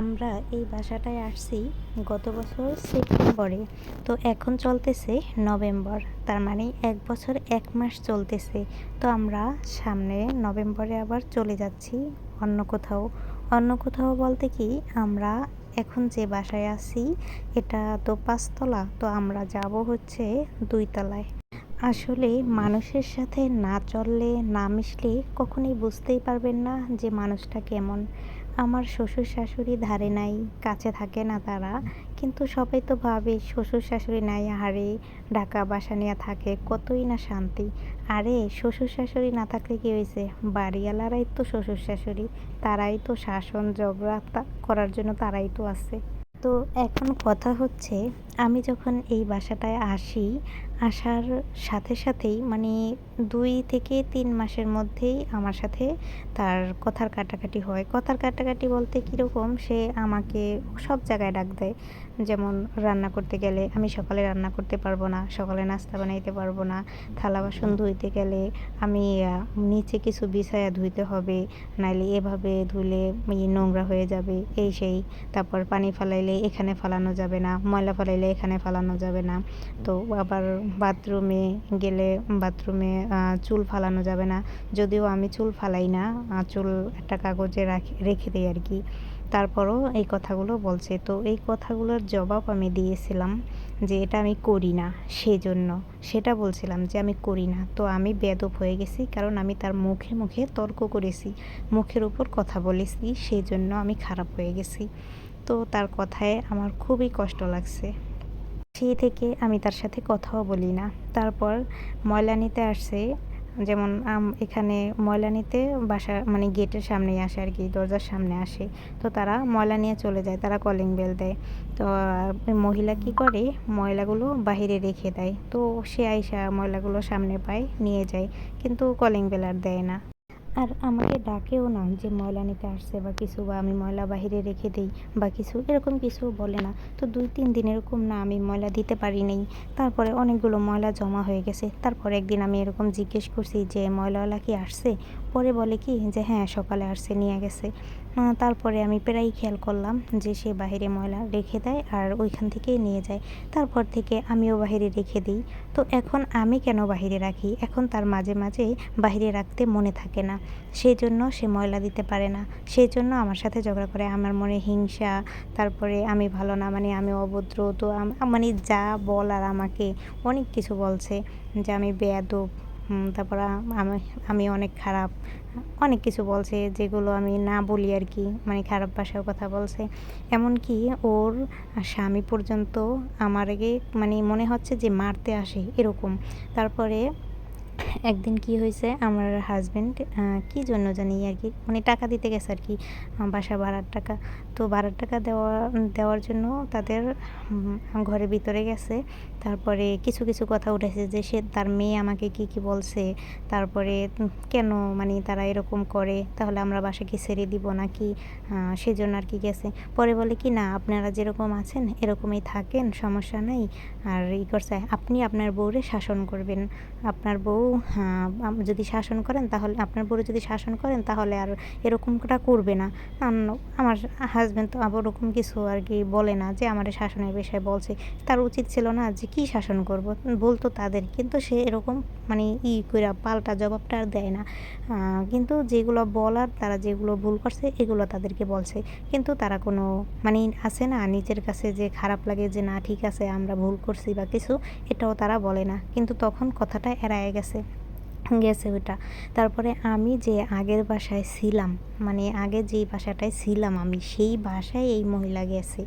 আমরা এই বাসাটায় আসছি গত বছর সেপ্টেম্বরে। তো এখন চলতেছে নভেম্বর, তার মানে এক বছর এক মাস চলতেছে। তো আমরা সামনে নভেম্বরে আবার চলে যাচ্ছি অন্য কোথাও। অন্য কোথাও বলতে কি, আমরা এখন যে বাসায় আছি, এটা তো পাঁচতলা, তো আমরা যাব হচ্ছে দুইতলায়। আসলে মানুষের সাথে না চললে, না মিশলে কখনোই বুঝতেই পারবেন না যে মানুষটা কেমন। আমার শ্বশুর শাশুড়ি ধারে নাই, কাছে থাকে না তারা। কিন্তু সবাই তো ভাবে, শ্বশুর শাশুড়ি নাই হারে ঢাকা বাসা নিয়ে থাকে, কতই না শান্তি। আরে শ্বশুর শাশুড়ি না থাকলে কী হয়েছে? বাড়িওয়ালারাই তো শ্বশুর শাশুড়ি, তারাই তো শাসন ঝগড়া করার জন্য তারাই তো আছে। তো এখন কথা হচ্ছে আমি যখন এই বাসাটায় আসি, আসার সাথে সাথেই মানে দুই থেকে তিন মাসের মধ্যেই আমার সাথে তার কথার কাটাকাটি হয়। কথার কাটাকাটি বলতে কীরকম, সে আমাকে সব জায়গায় ডাক দেয়। যেমন, রান্না করতে গেলে আমি সকালে রান্না করতে পারব না, সকালে নাস্তা বানাইতে পারব না, থালা বাসন ধুইতে গেলে আমি নিচে কিছু বিছায়া ধুইতে হবে, নাইলে এভাবে ধুলে নোংরা হয়ে যাবে, এই সেই। তারপর পানি ফালাইলে এখানে ফালানো যাবে না, ময়লা ফালাইলে এখানে ফালানো যাবে না। তো আবার বাথরুমে গেলে বাথরুমে চুল ফালানো যাবে না। যদিও আমি চুল ফালাই না চুল একটা কাগজে রাখি, রেখে দিই আর কি। তারপরও এই কথাগুলো বলছে। তো এই কথাগুলোর জবাব আমি দিয়েছিলাম যে এটা আমি করি না, সেজন্য। সেটা বলছিলাম যে আমি করি না। তো আমি বেদব হয়ে গেছি, কারণ আমি তার মুখে মুখে তর্ক করেছি। মুখের উপর কথা বলেছি সেই জন্য আমি খারাপ হয়ে গেছি। তো তার কথায় আমার খুবই কষ্ট লাগছে। সেই থেকে আমি তার সাথে কথাও বলি না। তারপর ময়লা নিতে আসছে, যেমন আম- এখানে ময়লা নিতে বাসা মানে গেটের সামনেই আসে আর কি, দরজার সামনে আসে। তো তারা ময়লা নিয়ে চলে যায়, তারা কলিং বেল দেয়। তো মহিলা কি করে, ময়লাগুলো বাইরে রেখে দেয়। তো সে আইসা ময়লাগুলো সামনে পায়, নিয়ে যায়। কিন্তু কলিং বেল আর দেয় না। আর আমাকে ডাকেও না যে ময়লা নিতে আসছে বা কিছু বা আমি ময়লা বাহিরে রেখে দিই বা কিছু, এরকম কিছু বলে না। তো দুই তিন দিন এরকম না আমি ময়লা দিতে পারি নাই। তারপরে অনেকগুলো ময়লা জমা হয়ে গেছে। তারপরে একদিন আমি এরকম জিজ্ঞেস করছি যে ময়লাওয়ালা কি আসছে? পরে বলে কি যে হ্যাঁ সকালে আসছে, নিয়ে গেছে। তারপরে আমি প্রায়ই খেয়াল করলাম যে সে বাইরে ময়লা রেখে দেয় আর ওইখান থেকেই নিয়ে যায়। তারপর থেকে আমিও বাইরে রেখে দিই। তো এখন আমি কেন বাইরে রাখি? এখন তার মাঝে মাঝে বাইরে রাখতে মনে থাকে না। সেই জন্য সে ময়লা দিতে পারে না। সেই জন্য আমার সাথে ঝগড়া করে। আমার মনে হিংসা। তারপরে আমি ভালো না মানে আমি অভদ্র। তো মানে যা বল আর আমাকে অনেক কিছু বলছে যে আমি বেয়াদব। তারপর আমি আমি অনেক খারাপ। অনেক কিছু বলছে যেগুলো আমি না বলি আর কি মানে খারাপ ভাষায় কথা বলছে। এমনকি ওর স্বামী পর্যন্ত আমার আগে মানে মনে হচ্ছে যে মারতে আসে এরকম। তারপরে একদিন কি হয়েছে, আমার হাজব্যান্ড কি জন্য জানি আর কি মানে টাকা দিতে গেছে আর কি বাসা ভাড়ার টাকা। তো ভাড়ার টাকা দেওয়া, দেওয়ার জন্য তাদের ঘরের ভিতরে গেছে। তারপরে কিছু কিছু কথা উঠেছে যে সে, তার মেয়ে আমাকে কি কি বলছে। তারপরে কেন মানে তারা এরকম করে, তাহলে আমরা বাসা কি ছেড়ে দিব নাকি? সেজন্য আর কি গেছে। পরে বলে কি, না, আপনারা যেরকম আছেন, এরকমই থাকেন, সমস্যা নেই। আর ই করছে, আপনি আপনার বউরে শাসন করবেন। আপনার বউ যদি শাসন করেন তাহলে, আপনার বউরে যদি শাসন করেন তাহলে আর এরকমটা করবে না। আমার হাজব্যান্ড তো আবার ওরকম কিছু আর কি বলে না যে আমার শাসনের বিষয়ে বলছে। তার উচিত ছিল না যে কি শাসন করব, বলতো তাদের। কিন্তু সে এরকম মানে ই কইরা পাল্টা জবাবটা আর দেয় না। কিন্তু যেগুলো বলার, তারা যেগুলো ভুল করছে, এগুলো তাদেরকে বলছে। কিন্তু তারা কোনো মানে আছে না, নিজের কাছে যে খারাপ লাগে যে না, ঠিক আছে, আমরা ভুল করছি বা কিছু, এটাও তারা বলে না। কিন্তু তখন কথাটা এড়ায় গেছে। গেছে ওটা তারপরে আমি যে আগের বাসায় ছিলাম মানে আগে যেই বাসাটায় ছিলাম আমি, সেই বাসায় এই মহিলা গেছে।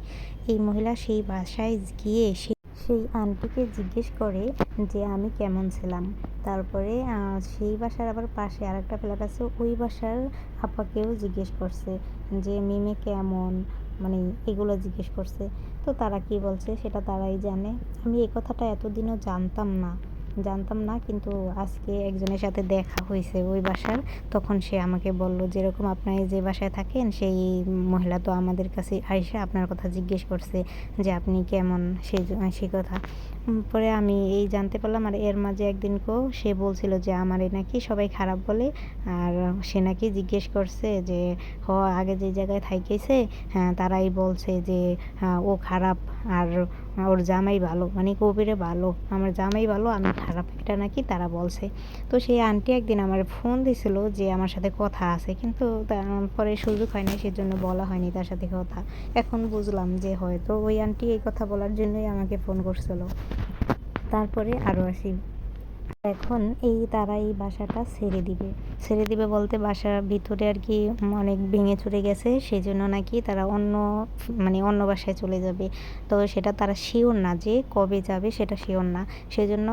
এই মহিলা সেই বাসায় গিয়ে সে, সেই আন্টিকে জিজ্ঞেস করে যে আমি কেমন ছিলাম। তারপরে সেই বাসার আবার পাশে আরেকটা ফ্ল্যাট আছে, ওই বাসার আপাকেও জিজ্ঞেস করছে যে, মিমে কেমন? মানে এগুলো জিজ্ঞেস করছে। তো তারা কি বলছে সেটা তারাই জানে। আমি এই কথাটা এতদিনও জানতাম না। জানতাম না কিন্তু আজকে একজনের সাথে দেখা হয়েছে ওই বাসার। তখন সে আমাকে বলল যেরকম আপনার যে বাসায় থাকেন সেই মহিলা তো আমাদের কাছে আইসা আপনার কথা জিজ্ঞেস করছে যে আপনি কেমন? সেই সেই কথা। পরে আমি এই জানতে পারলাম আর এর মাঝে একদিনকেও সে বলছিল যে আমার এ নাকি সবাই খারাপ বলে। আর সে নাকি জিজ্ঞেস করছে যে হ আগে যে জায়গায় থাইকেছে হ্যাঁ তারাই বলছে যে হ্যাঁ, ও খারাপ। আর ওর জামাই ভালো মানে কবিরে ভালো, আমার জামাই ভালো, আমি খারাপ এটা নাকি তারা বলছে। তো সেই আন্টি একদিন আমার ফোন দিছিল যে আমার সাথে কথা আছে, কিন্তু পরে সুযোগ হয়নি, সেজন্য বলা হয়নি তার সাথে কথা। এখন বুঝলাম যে হয়তো ওই আন্টি এই কথা বলার জন্যই আমাকে ফোন করছিল। তারপরে আরও আসি। এখন এই তারা এই বাসাটা ছেড়ে দিবে। ছেড়ে দিবে বলতে বাসার ভিতরে আর কি অনেক ভেঙে চুরে গেছে সেই জন্য নাকি তারা অন্য মানে অন্য বাসায় চলে যাবে। তো সেটা তারা শিওর না যে কবে যাবে সেটা শিওর না। সেই জন্য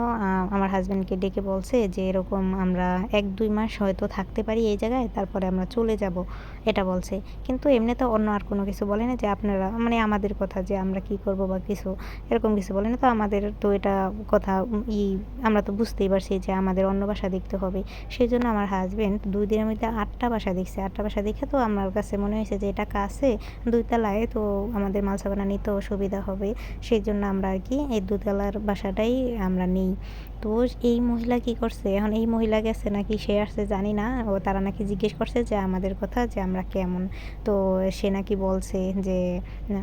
আমার হাজব্যান্ডকে ডেকে বলছে যে এরকম আমরা এক দুই মাস হয়তো থাকতে পারি এই জায়গায়, তারপরে আমরা চলে যাব, এটা বলছে। কিন্তু এমনিতে অন্য আর কোনো কিছু বলে না যে আপনারা মানে আমাদের কথা যে আমরা কি করব বা কিছু, এরকম কিছু বলে না। তো আমাদের তো এটা কথা ই, আমরা তো বুঝতেই পারছি যে আমাদের অন্য বাসা দেখতে হবে। সেই জন্য আমার হাজব্যান্ড দুই দিনের মধ্যে আটটা বাসা দেখছে। আটটা বাসা দেখে তো আমার কাছে মনে হয়েছে যে এটা কাছে দুইতলায়, তো আমাদের মালসাবানা নিতেও সুবিধা হবে। সেই জন্য আমরা আর কি এই দুতলার বাসাটাই আমরা নিই। তো এই মহিলা কি করছে? এখন এই মহিলা গেছে নাকি সে আসছে জানি না। ও তারা নাকি জিজ্ঞেস করছে যে, আমাদের কথা যে আমরা কেমন? তো সে নাকি বলছে যে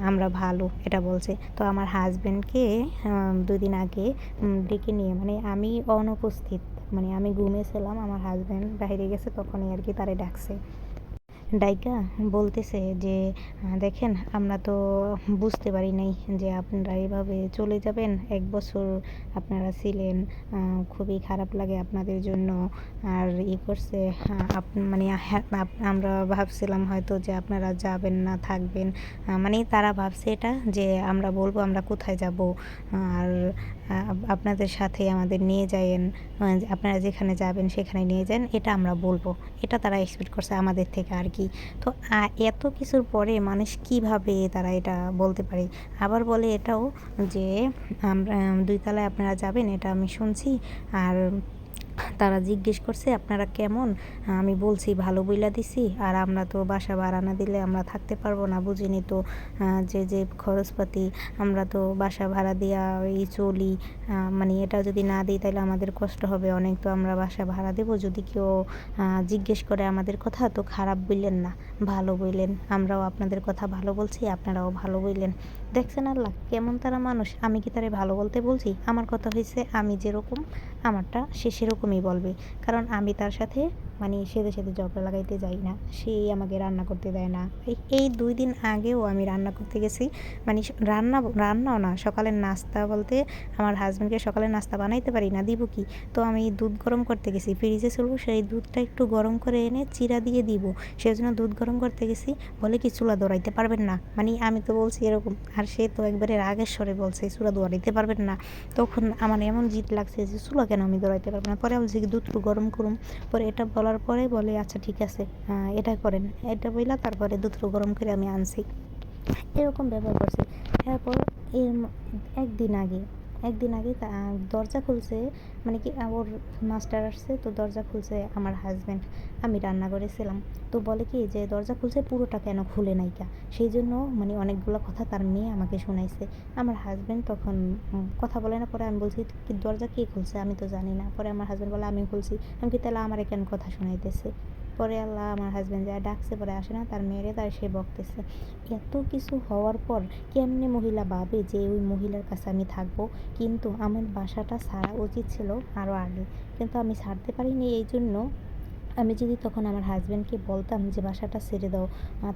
আমরা ভালো। এটা বলছে। তো আমার হাজব্যান্ডকে দুই দিন আগে ডেকে নিয়ে মানে আমি অনুপস্থিত। মানে আমি ঘুমিয়েছিলাম আমার হাজব্যান্ড বাইরে গেছে তখনই আর কি তারে ডাকছে। ডাইকা বলতেছে যে দেখেন আমরা তো বুঝতে পারি নাই যে আপনারা এভাবে চলে যাবেন। এক বছর আপনারা ছিলেন খুবই খারাপ লাগে আপনাদের জন্য। আর ই করছে মানে হ্যাঁ, আমরা ভাবছিলাম হয়তো যে আপনারা যাবেন না থাকবেন। মানে তারা ভাবছে এটা যে আমরা বলব আমরা কোথায় যাব? আর আপনাদের সাথে আমাদের নিয়ে যায়েন আপনারা যেখানে যাবেন সেখানে নিয়ে যান, এটা আমরা বলব। এটা তারা এক্সপেক্ট করছে আমাদের থেকে আর কি। তো এত কিছুর পরে মানুষ কীভাবে তারা এটা বলতে পারে? আবার বলে এটাও যে, আমরা, দুই তলায় আপনারা যাবেন, এটা আমি শুনছি, আর তারা জিজ্ঞেস করছে, আপনারা কেমন? আমি বলছি, ভালো বইলা দিছি। আর আমরা তো বাসা ভাড়া না দিলে আমরা থাকতে পারব না, বুঝিনি তো। যে যে খরচপাতি আমরা তো বাসা ভাড়া দিয়া এই চলি মানে এটা যদি না দিই তাহলে আমাদের কষ্ট হবে। অনেক তো আমরা বাসা ভাড়া দেবো। যদি কেউ জিজ্ঞেস করে আমাদের কথা, তো খারাপ বললেন না। ভালো বললেন আমরাও আপনাদের কথা ভালো বলছি, আপনারাও ভালো বললেন দেখছেন আল্লাহ, কেমন তারা মানুষ। আমি কি তারে ভালো বলতে বলছি? আমার কথা হয়েছে আমি যেরকম, আমারটা সে সেরকমই বলবে। কারণ আমি তার সাথে মানে সেদে সেদে ঝগড়া লাগাইতে যাই না সেই আমাকে রান্না করতে দেয় না। এই দুই দিন আগেও আমি রান্না করতে গেছি মানে রান্না, রান্নাও না, সকালের নাস্তা বলতে আমার হাজব্যান্ডকে সকালের নাস্তা বানাইতে পারি না, দিব কি? তো আমি দুধ গরম করতে গেছি ফ্রিজে চলবো, সেই দুধটা একটু গরম করে এনে চিরা দিয়ে দিব। সেই জন্য দুধ গরম করতে গেছি, বলে কি চুলা দৌড়াইতে পারবেন না? মানে আমি তো বলছি এরকম, আর সে তো একবারে রাগের স্বরে বলছে, চুলা দৌড়াইতে পারবেন না। তখন আমার এমন জিত লাগছে যে চুলা কেন আমি দৌড়াইতে পারব না? পরে আমি দুধ গরম করুম, পরে এটা বলার করার পরে বলে আচ্ছা ঠিক আছে এটা করেন। এটা বইলা তারপরে দুধ গরম করে আমি আনছি। এরকম ব্যবহার করছি। এরপর এর একদিন আগে একদিন আগে দরজা খুলছে মানে কি ওর মাস্টার আসছে, তো দরজা খুলছে আমার হাজব্যান্ড আমি রান্না করেছিলাম তো বলে কি যে, দরজা খুলছে, পুরোটা কেন খুলে নাইকা সেই জন্য মানে অনেকগুলো কথা তার মেয়ে আমাকে শোনাইছে। আমার হাজব্যান্ড তখন কথা বলে না, পরে আমি বলছি দরজা কে খুলছে? আমি তো জানি না। পরে আমার হাজব্যান্ড বলে আমি খুলছি। আমি কি, তাহলে আমার কেন কথা শোনাইতেছে? পরে আল্লাহ আমার হাজব্যান্ড যা ডাকছে পরে আসে না, তার মেয়েরে তার সে বকতেছে। এত কিছু হওয়ার পর কেমনে মহিলা ভাবে যে ওই মহিলার কাছে আমি থাকব? কিন্তু আমার বাসাটা ছাড়া উচিত ছিল আরও আগে। কিন্তু আমি ছাড়তে পারিনি এই জন্য আমি যদি তখন আমার হাজব্যান্ডকে বলতাম যে, বাসাটা ছেড়ে দাও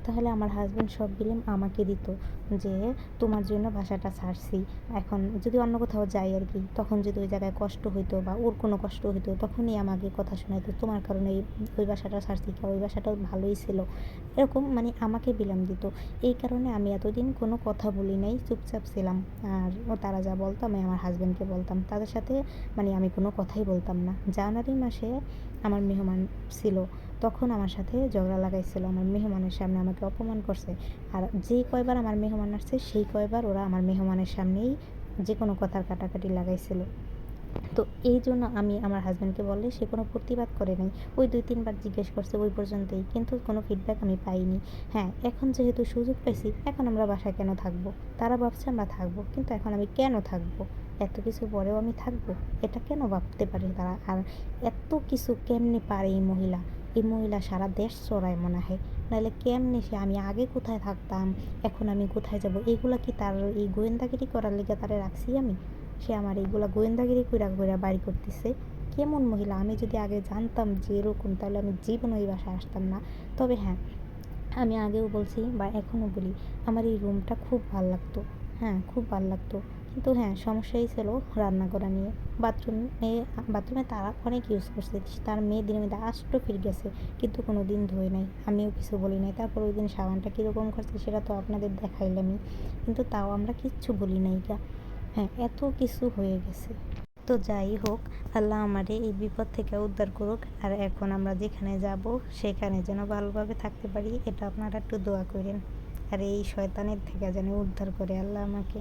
তাহলে আমার হাজব্যান্ড সব বিলেম আমাকে দিত যে, তোমার জন্য বাসাটা ছাড়ছি। এখন যদি অন্য কোথাও যাই আর কি, তখন যদি ওই জায়গায় কষ্ট হইতো বা ওর কোনো কষ্ট হইতো, তখনই আমাকে কথা শোনাইতো, তোমার কারণে ওই বাসাটা ছাড়ছি কি? ওই বাসাটাও ভালোই ছিল। এরকম মানে আমাকে বিলাম দিত। এই কারণে আমি এতদিন কোনো কথা বলি নাই, চুপচাপ ছিলাম। আর তারা যা বলতো, আমি আমার হাজব্যান্ডকে বলতাম। তাদের সাথে মানে আমি কোনো কথাই বলতাম না। জানুয়ারি মাসে আমার মেহমান ছিল, তখন আমার সাথে ঝগড়া লাগাইছিল। আমার মেহমানের সামনে আমাকে অপমান করছে। আর যেই কয়বার আমার মেহমান আসছে, সেই কয়বার ওরা আমার মেহমানের সামনেই যে কোনো কথার কাটাকাটি লাগাইছিল। তো এই জন্য আমি আমার হাজব্যান্ডকে বললে, সে কোনো প্রতিবাদ করে নাই। ওই দুই তিনবার জিজ্ঞেস করছে ওই পর্যন্তই, কিন্তু কোনো ফিডব্যাক আমি পাইনি। হ্যাঁ এখন যেহেতু সুযোগ পেয়েছি এখন আমরা বাসায় কেন থাকব? তারা ভাবছে আমরা থাকব, কিন্তু এখন আমি কেন থাকব? এত কিছু পরেও আমি থাকব? এটা কেন ভাবতে পারে তারা? আর এত কিছু কেমনে পারে এই মহিলা? এই মহিলা সারা দেশ চড়ায় মনে হয়। নাহলে কেমনে সে আমি আগে কোথায় থাকতাম? এখন আমি কোথায় যাব? এগুলা কি তার এই গোয়েন্দাগিরি করার লেগে তারা রাখছি আমি? সে আমার এইগুলা গোয়েন্দাগিরি কইরা কইরা বাড়ি করতেছে। কেমন মহিলা? আমি যদি আগে জানতাম যে এরকম, তাহলে আমি জীবনে ওই বাসায় আসতাম না। তবে হ্যাঁ আমি আগেও বলছি বা এখনও বলি, আমার এই রুমটা খুব ভালো লাগতো। হ্যাঁ খুব ভালো লাগতো। কিন্তু হ্যাঁ সমস্যাই ছিল রান্না করা নিয়ে। বাথরুমে বাথরুমে তারা অনেক ইউজ করছে। তার মেয়ে দিনের মধ্যে আষ্ট ফির গেছে, কিন্তু কোনো দিন ধোয় নাই। আমিও কিছু বলি নাই। তারপর ওই দিন সাবানটা কীরকম করছে সেটা তো আপনাদের দেখাইলামই। কিন্তু তাও আমরা কিচ্ছু বলি নাই গা। হ্যাঁ এত কিছু হয়ে গেছে। তো যাই হোক, আল্লাহ আমারে এই বিপদ থেকে উদ্ধার করুক। আর এখন আমরা যেখানে যাব, সেখানে যেন ভালোভাবে থাকতে পারি, এটা আপনারা একটু দোয়া করেন। আর এই শয়তানের থেকে যেন উদ্ধার করে আল্লাহ আমাকে।